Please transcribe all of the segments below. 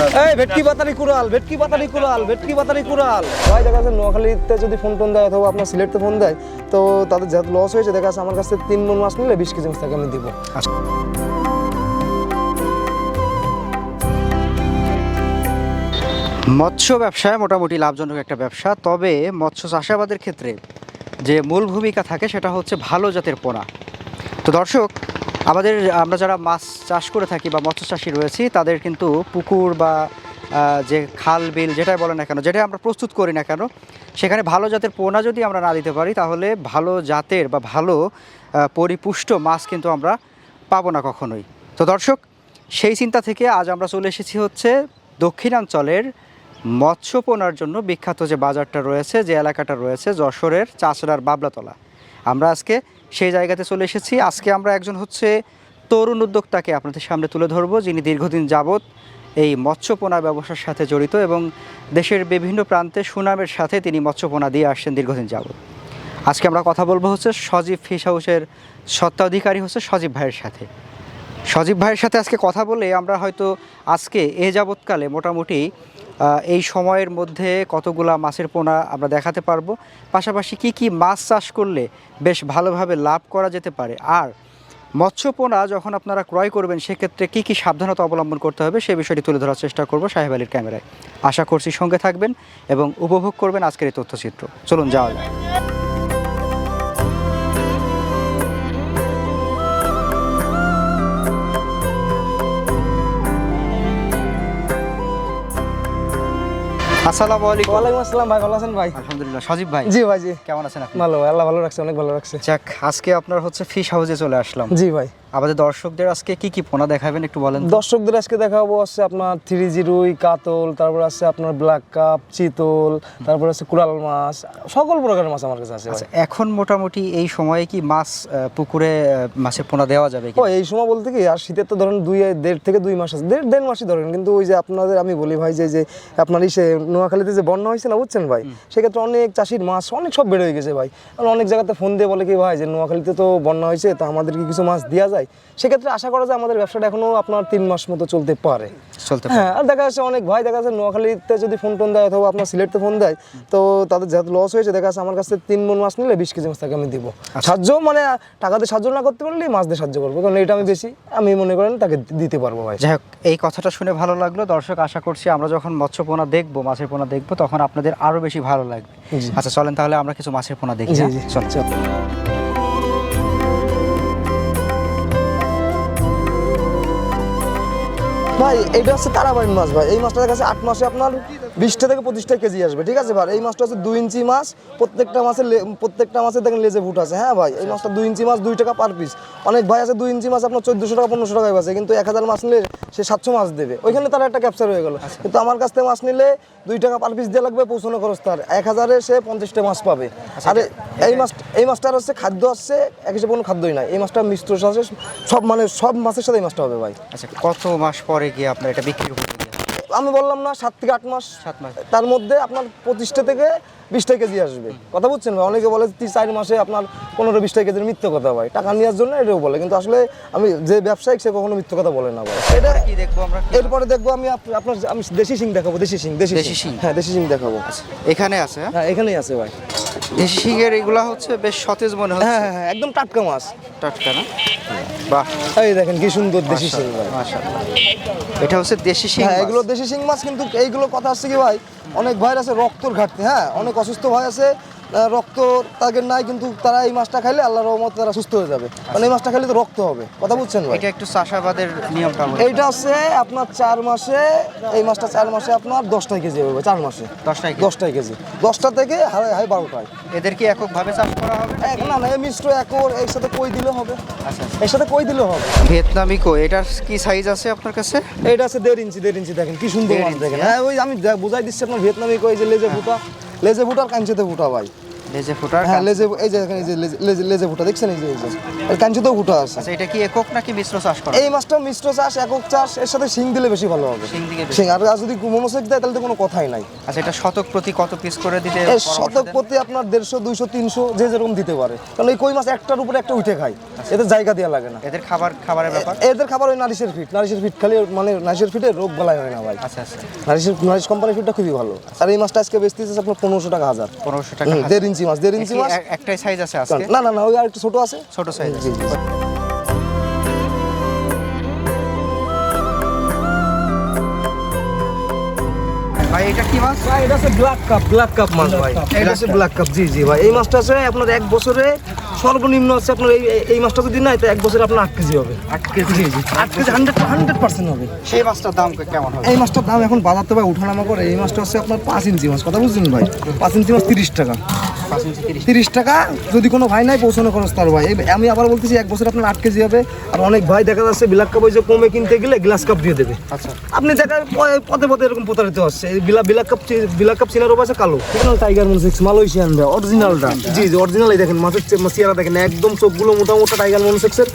এই ভেটকি পাতারি কুড়াল ভেটকি পাতারি কুড়াল ভেটকি পাতারি কুড়াল। ভাই দেখা যাচ্ছে নোয়াখালীতে যদি ফোন টোন দেয় অথবা আপনার সিলেটতে ফোন দেয় তো তাদের যা লস হয়েছে দেখা যাচ্ছে আমার কাছে তিন মন মাছ নিলে বিশ কেজি মাছ তাকে আমি দিব। মৎস্য ব্যবসায় মোটামুটি লাভজনক একটা ব্যবসা তবে মৎস্য চাষাবাদের ক্ষেত্রে যে মূল ভূমিকা থাকে সেটা হচ্ছে ভালো জাতের পোনা। তো দর্শক আমাদের, আমরা যারা মাছ চাষ করে থাকি বা মৎস্য চাষি রয়েছি, তাদের কিন্তু পুকুর বা যে খাল, বিল যেটাই বলে না কেন, যেটাই আমরা প্রস্তুত করি না কেন, সেখানে ভালো জাতের পোনা যদি আমরা না দিতে পারি, তাহলে ভালো জাতের বা ভালো পরিপুষ্ট মাছ কিন্তু আমরা পাবো না কখনোই। তো দর্শক, সেই চিন্তা থেকে আজ আমরা চলে এসেছি হচ্ছে দক্ষিণাঞ্চলের মৎস্য পোনার জন্য বিখ্যাত যে বাজারটা রয়েছে, যে এলাকাটা রয়েছে, যশোরের চাষড়ার বাবলাতলা। আমরা আজকে সেই জায়গাতে চলে এসেছি। আজকে আমরা একজন হচ্ছে তরুণ উদ্যোক্তাকে আপনাদের সামনে তুলে ধরবো, যিনি দীর্ঘদিন যাবৎ এই মৎস্যপোনা ব্যবসার সাথে জড়িত এবং দেশের বিভিন্ন প্রান্তে সুনামের সাথে তিনি মৎস্যপোনা দিয়ে আসছেন দীর্ঘদিন যাবৎ। আজকে আমরা কথা বলব হচ্ছে সজীব ফিশ হাউসের স্বত্বাধিকারী হচ্ছে সজীব ভাইয়ের সাথে। সজীব ভাইয়ের সাথে আজকে কথা বলে আমরা হয়তো আজকে এ যাবৎকালে মোটামুটি এই সময়ের মধ্যে কতগুলা মাছের পোনা আমরা দেখাতে পারব। পাশাপাশি কি কি মাছ চাষ করলে বেশ ভালোভাবে লাভ করা যেতে পারে? আর মৎস্য পোনা যখন আপনারা ক্রয় করবেন, সেক্ষেত্রে কি কি সাবধানতা অবলম্বন করতে হবে সেই বিষয়টি তুলে ধরার চেষ্টা করব সাহেব আলীর ক্যামেরায়। আশা করছি সঙ্গে থাকবেন এবং উপভোগ করবেন আজকের এই তথ্যচিত্র। চলুন যাওয়া যায় আসসালামু আলাইকুম। ওয়ালাইকুম আসসালাম ভাই ভালো আছেন ভাই? আলহামদুলিল্লাহ সজীব ভাই। জি ভাই জি। কেমন আছেন আপনি? ভালো আল্লাহ ভালো রাখছে অনেক ভালো রাখছে। যাক আজকে আপনার হচ্ছে ফিশ হাউসে চলে আসলাম। জি ভাই। আমাদের দর্শকদের আজকে কি কি পোনা দেখাবেন একটু বলেন দর্শকদের আজকে দেখাবো আছে আপনার থ্রি জিরুই কাতল তারপর আছে আপনার ব্ল্যাক কাপ চিতল তারপর আছে কুড়াল মাছ সকল প্রকারের মাছ আমার কাছে আছে আচ্ছা এখন মোটামুটি এই সময়ে কি মাছ পুকুরে মাছের পোনা দেওয়া যাবে কি? ও এই সময় বলতে কি আর শীতের তো ধরেন দুই দেড় থেকে দুই মাস আছে। দেড় দেড় মাসই ধরেন কিন্তু ওই যে আপনাদের আমি বলি ভাই যে যে আপনার ইসে নোয়াখালীতে যে বন্যা হয়েছে না বুঝছেন ভাই? সেক্ষেত্রে অনেক চাষির মাছ অনেক সব বেড়ে হয়ে গেছে ভাই। আর অনেক জায়গাতে ফোন দিয়ে বলে কি ভাই যে নোয়াখালীতে তো বন্যা হয়েছে তা আমাদের কি কিছু মাছ দেওয়া যায়? সেক্ষেত্রে আশা করা যায় আমাদের ব্যবসাটা এখনও আপনার তিন মাস মতো চলতে পারে। চলতে হ্যাঁ আর দেখা যাচ্ছে অনেক ভাই দেখা যাচ্ছে নোয়াখালীতে যদি ফোন টোন দেয় অথবা আপনার সিলেটতে ফোন দেয় তো তাদের যেহেতু লস হয়েছে দেখা যাচ্ছে আমার কাছে তিন মন মাছ নিলে বিশ কেজি মাছ তাকে আমি দিব। সাহায্য মানে টাকাতে সাহায্য না করতে পারলে মাছ দিয়ে সাহায্য করব কারণ এটা আমি বেশি আমি মনে করেন তাকে দিতে পারব ভাই। যাই হোক এই কথাটা শুনে ভালো লাগল। দর্শক আশা করছি আমরা যখন মৎস্য পোনা দেখব মাছের পোনা দেখব তখন আপনাদের আরও বেশি ভালো লাগবে। আচ্ছা চলেন তাহলে আমরা কিছু মাছের পোনা দেখি হ্যাঁ? জি চলেন। চল। ভাই এটা হচ্ছে তারাবাড়ির মাছ ভাই। এই মাছটার কাছে আট মাসে আপনার বিশটা থেকে পঁচিশটা কেজি আসবে ঠিক আছে ভাই? এই মাছটা হচ্ছে দুই ইঞ্চি মাছ প্রত্যেকটা মাছের প্রত্যেকটা মাছের দেখেন লেজে ফুট আছে। হ্যাঁ ভাই এই মাছটা দুই ইঞ্চি মাছ দুই টাকা পার পিস অনেক ভাই আছে দুই ইঞ্চি মাছ আপনার চোদ্দশো টাকা পনেরোশো টাকায় আছে কিন্তু এক হাজার মাছ নিলে সে সাতশো মাছ দেবে। ওইখানে তার একটা ক্যাপচার হয়ে গেল। কিন্তু আমার কাছ থেকে মাছ নিলে দুই টাকা পার পিস দিয়ে লাগবে পৌঁছানো খরচ তার। এক হাজারে সে পঞ্চাশটা মাছ পাবে। আরে এই মাছ এই মাছটার হচ্ছে খাদ্য আসছে এক হিসেবে কোনো খাদ্যই নাই। এই মাছটা মিশ্র আছে সব মানে সব মাছের সাথে এই মাছটা হবে ভাই। আচ্ছা কত মাস পরে গিয়ে আপনার এটা বিক্রি গিয়ে আমি বললাম না সাত থেকে আট মাস। সাত মাস। তার মধ্যে আপনার পঁচিশটা থেকে বিশটা কেজি আসবে। কথা বুঝছেন? ভাই অনেকে বলে তিন চার মাসে আপনার পনেরো বিশটা কেজির মিথ্যে কথা ভাই টাকা নেওয়ার জন্য এটাও বলে। কিন্তু আসলে আমি যে ব্যবসায়িক সে কখনো মিথ্যে কথা বলে না ভাই। এটা কি দেখব আমরা এরপরে দেখব আমি আপনার আমি দেশি সিং দেখাবো দেশি সিং দেশি? সিং হ্যাঁ দেশি সিং দেখাবো। এখানে আছে হ্যাঁ? হ্যাঁ এখানেই আছে ভাই। শিঙের এগুলা হচ্ছে বেশ সতেজ মনে হচ্ছে। হ্যাঁ হ্যাঁ হ্যাঁ একদম টাটকা মাছ। টাটকা না? বাহ। এই দেখেন কি সুন্দর দেশি শিং মাশাআল্লাহ। এটা হচ্ছে দেশি শিং হ্যাঁ এগুলো দেশি শিং মাছ কিন্তু এইগুলো কথা আছে কি ভাই অনেক ভাইয়ের আছে রক্তর ঘাটতি হ্যাঁ? অনেক অসুস্থ ভাই আছে রক্ত তাদের নাই কিন্তু তারা এই মাছটা খাইলে আল্লাহ রহমত তারা সুস্থ হয়ে যাবে। মানে এই মাছটা খাইলে তো রক্ত হবে। কথা বুঝছেন ভাই? এটা একটু চাষাবাদের নিয়মটা। এইটা হচ্ছে আপনার চার মাসে এই মাছটা চার মাসে আপনার দশটাই কেজি হবে চার মাসে। দশটাই? দশটাই কেজি। দশটা থেকে হাই হাই বারোটায়। এদের কি এককভাবে চাষ করা হবে না না মিশ্র একর এর সাথে কই দিলে হবে? আচ্ছা এর সাথে কই দিলে হবে? ভিয়েতনামি কো এটার কি সাইজ আছে আপনার কাছে? এইটা আছে দেড় ইঞ্চি দেড় ইঞ্চি দেখেন কি সুন্দর দেখেন। হ্যাঁ? হ্যাঁ ওই আমি বুঝাই দিচ্ছি আপনার ভিয়েতনামি কই যে লেজে ফুটা লেজে ফুটার কাঞ্চিতে ফুটা ভাই। লেজে হ্যাঁ লেজে এই যে এই যে লেজে- লেজে ফুটা দেখছেন এই যে এই যে। কাঞ্চিতেও ফুটা আছে। আচ্ছা এটা কি একক নাকি মিশ্র চাষ করা? এই মাছটা মিশ্র চাষ একক চাষ এর সাথে শিং দিলে বেশি ভালো হবে। শিং দিকে শিং আর যদি মনোসেক দেয় তাহলে তো কোনো কথাই নাই। আচ্ছা এটা শতক প্রতি কত পিস করে দিতে শতক প্রতি আপনার দেড়শো দুইশো তিনশো যে যেরকম দিতে পারে। কারণ এই কই মাছ একটার উপরে একটা উঠে খায়। এতে জায়গা দেওয়া লাগে না। এদের খাবার খাবারের ব্যাপার? এদের খাবার ওই নারিশের ফিট। নারিশের ফিট খালি মানে নারিশের ফিটে রোগ গলায় হয় না ভাই। আচ্ছা আচ্ছা। নারিশের নারিশ কোম্পানির ফিটটা খুবই ভালো। আর এই মাছটা আজকে বেচতেছে আপনার পনেরোশো টাকা হাজার। পনেরোশো টাকা দেড় ইঞ্চি মাছ দেড় ইঞ্চি মাছ একটাই সাইজ আছে আজকে। না না না ওই আর একটু ছোট আছে? ছোট সাইজ জি, জি। ভাই এটা কি মাছ? ভাই এটা আছে ব্ল্যাক কাপ ব্ল্যাক কাপ মাছ ভাই। এটা আছে ব্ল্যাক কাপ জি জি ভাই। এই মাছটা আছে আপনার এক বছরে সর্বনিম্ন আছে আপনার এই এই- মাছটা যদি এক বছরে আপনার আট কেজি হবে। আট কেজি? জি জি। আট কেজি হান্ড্রেড হান্ড্রেড পার্সেন্ট হবে। সেই মাছটার দাম কেমন হবে? এই মাছটার দাম এখন বাজার তো ভাই উঠানামা করে। এই মাছটা হচ্ছে আপনার পাঁচ ইঞ্চি মাছ। কথা বুঝছেন ভাই? পাঁচ ইঞ্চি মাছ তিরিশ টাকা। ইঞ্চি তিরিশ টাকা যদি কোনো ভাই নাই পৌঁছানো খরচ তার ভাই। আমি আবার বলতেছি এক বছর আপনার আট কেজি হবে। আর অনেক ভাই দেখা যাচ্ছে বিলাক কাপ যে কমে কিনতে গেলে গ্লাস কাপ দিয়ে দেবে। আচ্ছা। আপনি দেখার পথে পথে এরকম প্রতারিত হচ্ছে। বিলা বিলাক কাপ বিলাক কাপ চিনার আছে কালো। টাইগার মনোসেক্স মালয়েশিয়ান ভাই অরিজিনালটা জি জি অরিজিনাল দেখেন মাছের চে- চেহারা দেখেন একদম চোখগুলো মোটা মোটা টাইগার মনোসেক্সের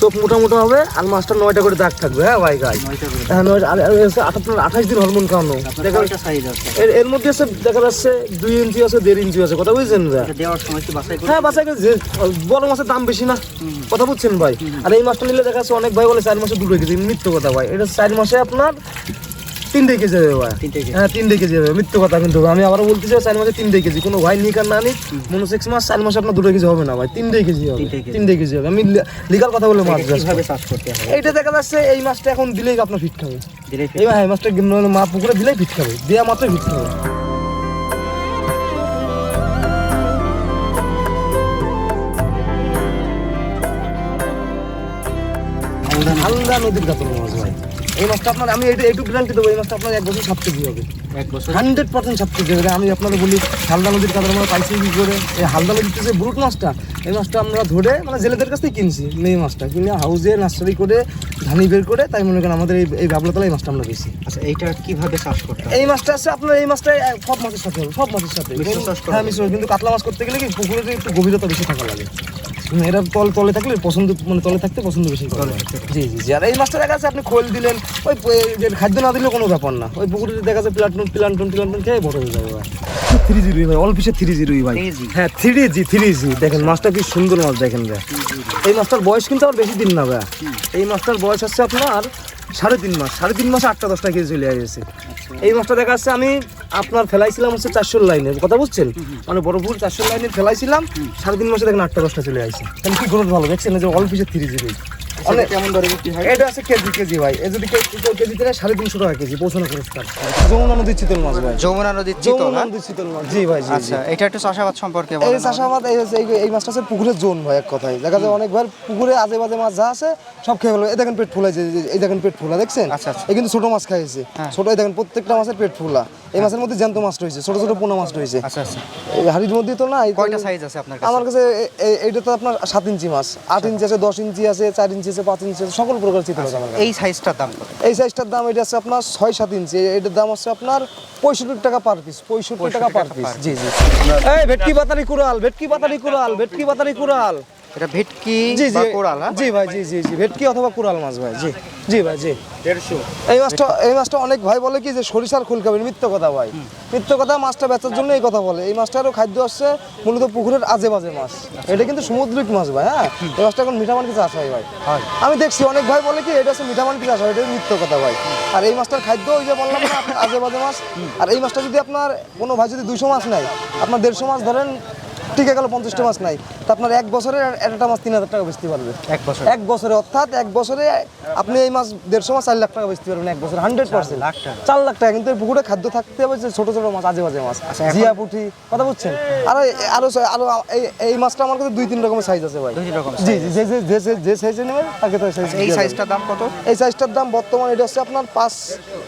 চোখ মোটা মোটা হবে আর মাছটা নয়টা করে দাগ থাকবে হ্যাঁ ভাই গাই হ্যাঁ আপনার আঠাশ দিন হরমোন খাওয়ানো। দেখা এর এর মধ্যে আছে দেখা যাচ্ছে দুই ইঞ্চি আছে দেড় ইঞ্চি আছে কথা বুঝছেন? করে হ্যাঁ বাচ্চাকে যে বড় মাছের দাম বেশি না? কথা বুঝছেন ভাই? আর এই মাছটা নিলে দেখা যাচ্ছে অনেক ভাই বলে চার মাসে দুটো কেজি। মিথ্য কথা ভাই। এটা চার মাসে আপনার তিনটে কেজি হবে ভাই। হ্যাঁ তিনটে কেজি হবে। মিথ্য কথা কিন্তু আমি বলতে চাই চার মাসে তিনটে কেজি। কোনো ভাই নিক আর না নিক মনো সিক্স মাস চার মাসে আপনার দুটো কেজি হবে না ভাই। তিনটে কেজি হবে। তিনটে কেজি। কেজি হবে। আমি লিগাল কথা বলে মাছ এইটা দেখা যাচ্ছে এই মাছটা এখন দিলেই আপনার ফিট খাবে। দিলে এই ভাই মাছটা মা পুকুরে দিলেই ফিট খাবে। দেওয়া মাত্র ফিট খাবে। হালদা নদীর কাতল মাছ ভাই এই মাছটা আপনার আমি এইটা এইটুকু গ্যারান্টি দেবো এই মাছটা আপনার এক বছর সাত কেজি হবে। এক বছর? হান্ড্রেড পার্সেন্ট সাত কেজি হবে। আমি আপনাদের বলি হালদা নদীর কাতল আমরা পাইছি কি করে? এই হালদা নদীতে যে ব্রুট মাছটা এই মাছটা আমরা ধরে মানে জেলেদের কাছ থেকে কিনছি এই মাছটা। কিনে হাউজে নার্সারি করে ধানি বের করে তাই মনে করেন আমাদের এই এই বাবলাতলা এই মাছটা আমরা বেশি আচ্ছা এইটা কীভাবে চাষ করতে এই মাছটা আছে আপনার এই মাছটা সব মাছের সাথে হবে সব মাছের সাথে। হ্যাঁ মিশ্র কিন্তু কাতলা মাছ করতে গেলে কি পুকুরে একটু গভীরতা বেশি থাকা লাগে। এরা তল তলে থাকলে পছন্দ মানে তলে থাকতে পছন্দ বেশি করে। জি জি জি। আর এই মাছটা দেখা যাচ্ছে আপনি খোল দিলেন ওই খাদ্য না দিলে কোনো ব্যাপার না। ওই পুকুরে দেখা যাচ্ছে প্লান্টন প্লান্টন প্লান্টন খেয়ে বড় হয়ে যাবে ভাই। থ্রি জিরো ভাই অল্প থ্রি জিরোই ভাই। হ্যাঁ থ্রি জি থ্রি জি। দেখেন মাছটা কি সুন্দর মাছ দেখেন ভাই। এই মাছটার বয়স কিন্তু আর বেশি দিন না ভাই। এই মাছটার বয়স হচ্ছে আপনার সাড়ে তিন মাস। সাড়ে তিন মাসে আটটা দশটা কেজি চলে গেছে এই মাছটা দেখা যাচ্ছে আমি আপনার ফেলাইছিলাম হচ্ছে চারশো লাইনে কথা বুঝছেন? মানে বড় ভুল চারশোর লাইনে ফেলাইছিলাম সাড়ে তিন মাসে দেখেন আটটা দশটা চলে আসছে কি গ্রোথ ভালো? দেখছেন যে অল্প পিসের থ্রি অনেক কেমন দরে বিক্রি হয়। এটা আছে কেজি কেজি ভাই। এ যদি কেউ কেজি থেকে সাড়ে তিনশো টাকা কেজি পৌঁছানো খরচ তার যমুনা নদীর চিতল মাছ ভাই। যমুনা নদীর চিতল যমুনা হ্যাঁ? নদীর চিতল মাছ। জি ভাই জি জি। আচ্ছা এটা একটু চাষাবাদ সম্পর্কে এই চাষাবাদ এই এই- এই মাছটা হচ্ছে পুকুরের জোন ভাই এক কথায়। দেখা যায় অনেক পুকুরে আজে বাজে মাছ যা আছে সব খেয়ে ফেলো এই দেখেন পেট ফুলা যে- যে- এই দেখেন পেট ফুলা দেখছেন? আচ্ছা, আচ্ছা। এই কিন্তু ছোট মাছ খাইছে। হ্যাঁ। ছোট এই দেখেন প্রত্যেকটা মাছের পেট ফুলা। এই মাছের মধ্যে জ্যান্ত মাছ রয়েছে ছোট ছোট পোনা মাছ রয়েছে। আচ্ছা আচ্ছা। হাড়ির মধ্যে তো না কয়টা সাইজ আছে আপনার কাছে? আমার কাছে এইটা তো আপনার সাত ইঞ্চি মাছ। আট ইঞ্চি আছে দশ ইঞ্চি আছে চার ইঞ্চি আছে পাঁচ ইঞ্চি সকল প্রকার চিত্র কাছে। এই সাইজটার দাম এই সাইজটার দাম এটা আছে আপনার ছয় সাত ইঞ্চি এটার দাম আছে আপনার পঁয়ষট্টি টাকা পার পিস পঁয়ষট্টি টাকা পার পিস জি জি। এই ভেটকি পাতারি কুড়াল ভেটকি পাতারি কুড়াল ভেটকি পাতারি কুড়াল। এটা ভেটকি জি জি। কোরাল হ্যাঁ? জি ভাই জি জি জি। ভেটকি অথবা কুড়াল মাছ ভাই জি। জি ভাই জি। দেড়শো। এই মাছটা এই মাছটা অনেক ভাই বলে কি যে সরিষার খোল খাবেন মিথ্য কথা ভাই। মিথ্য কথা মাছটা বেচার জন্য এই কথা বলে। এই মাছটারও খাদ্য আসছে মূলত পুকুরের আজে বাজে মাছ এটা কিন্তু সমুদ্রিক মাছ ভাই হ্যাঁ? এই মাছটা এখন মিঠামানিতে চাষ হয় ভাই। আমি দেখছি অনেক ভাই বলে কি এটা হচ্ছে মিঠামানিতে চাষ হয় এটা মিথ্য কথা ভাই। আর এই মাছটার খাদ্য ওই যে বললাম না আপনার আজে বাজে মাছ আর এই মাছটা যদি আপনার কোনো ভাই যদি দুইশো মাছ নেয় আপনার দেড়শো মাছ ধরেন টিকে গেল পঞ্চাশটা মাছ নাই। তা আপনার এক বছরে একটা মাছ তিন হাজার টাকা বেচতে পারবে। এক বছর? এক বছরে অর্থাৎ এক বছরে আপনি এই মাছ দেড়শো মাছ চার লাখ টাকা বেচতে পারবেন এক বছরে হান্ড্রেড পার্সেন্ট চার লাখ টাকা কিন্তু এই পুকুরে খাদ্য থাকতে হবে যে ছোট ছোট মাছ আজে বাজে মাছ। আচ্ছা, জিয়া পুঁটি কথা বুঝছেন? আরও আরও আরও এই এই মাছটা আমার কাছে দুই তিন রকমের সাইজ আছে ভাই। জি জি যে যে যে সাইজে নেবেন তাকে তো সাইজ এই সাইজটার দাম কত? এই সাইজটার দাম বর্তমান এটা হচ্ছে আপনার পাঁচ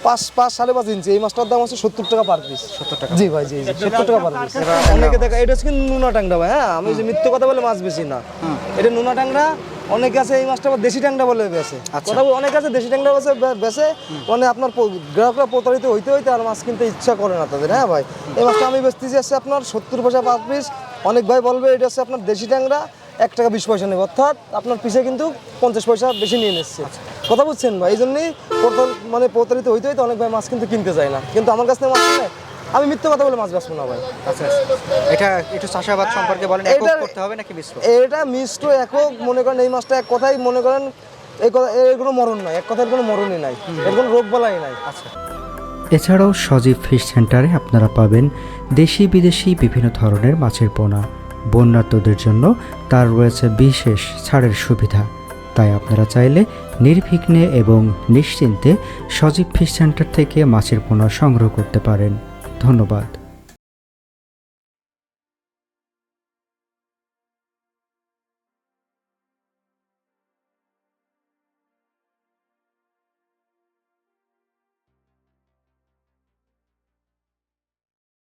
পাঁচ পাঁচ সাড়ে পাঁচ ইঞ্চি। এই মাছটার দাম হচ্ছে সত্তর টাকা পার পিস সত্তর টাকা জি ভাই জি সত্তর টাকা পার পিস অনেকে দেখা এটা হচ্ছে কিন্তু নুনা ট্যাংরা ভাই হ্যাঁ? আমি যে মিথ্যে কথা বলে মাছ বেশি না। এটা নুনা ট্যাংরা অনেকে আছে এই মাছটা আবার দেশি ট্যাংরা বলে বেছে আচ্ছা। কথা অনেক আছে দেশি ট্যাংরা বেছে বেছে মানে আপনার গ্রাহকরা প্রতারিত হইতে হইতে আর মাছ কিনতে ইচ্ছা করে না তাদের হ্যাঁ ভাই? এই মাছটা আমি বেচতেছি আছে আপনার সত্তর পয়সা পার পিস। অনেক ভাই বলবে এটা হচ্ছে আপনার দেশি ট্যাংরা এক টাকা বিশ পয়সা নেবে। অর্থাৎ আপনার পিছে কিন্তু পঞ্চাশ পয়সা বেশি নিয়ে নিচ্ছে। কথা বুঝছেন ভাই? এই জন্যই মানে প্রতারিত হইতে হইতে অনেক ভাই মাছ কিন্তু কিনতে যায় না। কিন্তু আমার কাছ থেকে মাছ কিনে আমি মিথ্যে কথা বলে মাছ বেচবো না ভাই। আচ্ছা এটা একটু চাষাবাদ সম্পর্কে বলেন একক করতে হবে নাকি মিশ্র এটা মিষ্ট একক মনে করেন এই মাছটা এক কথাই মনে করেন এই কথা এর কোনো মরণ নাই এক কথার কোনো মরণই নাই এর কোনো রোগ বলাই নাই। আচ্ছা। এছাড়াও সজীব ফিশ সেন্টারে আপনারা পাবেন দেশি বিদেশি বিভিন্ন ধরনের মাছের পোনা। বন্যার্তদের জন্য তার রয়েছে বিশেষ ছাড়ের সুবিধা। তাই আপনারা চাইলে নির্বিঘ্নে এবং নিশ্চিন্তে সজীব ফিশ সেন্টার থেকে মাছের পোনা সংগ্রহ করতে পারেন। ধন্যবাদ।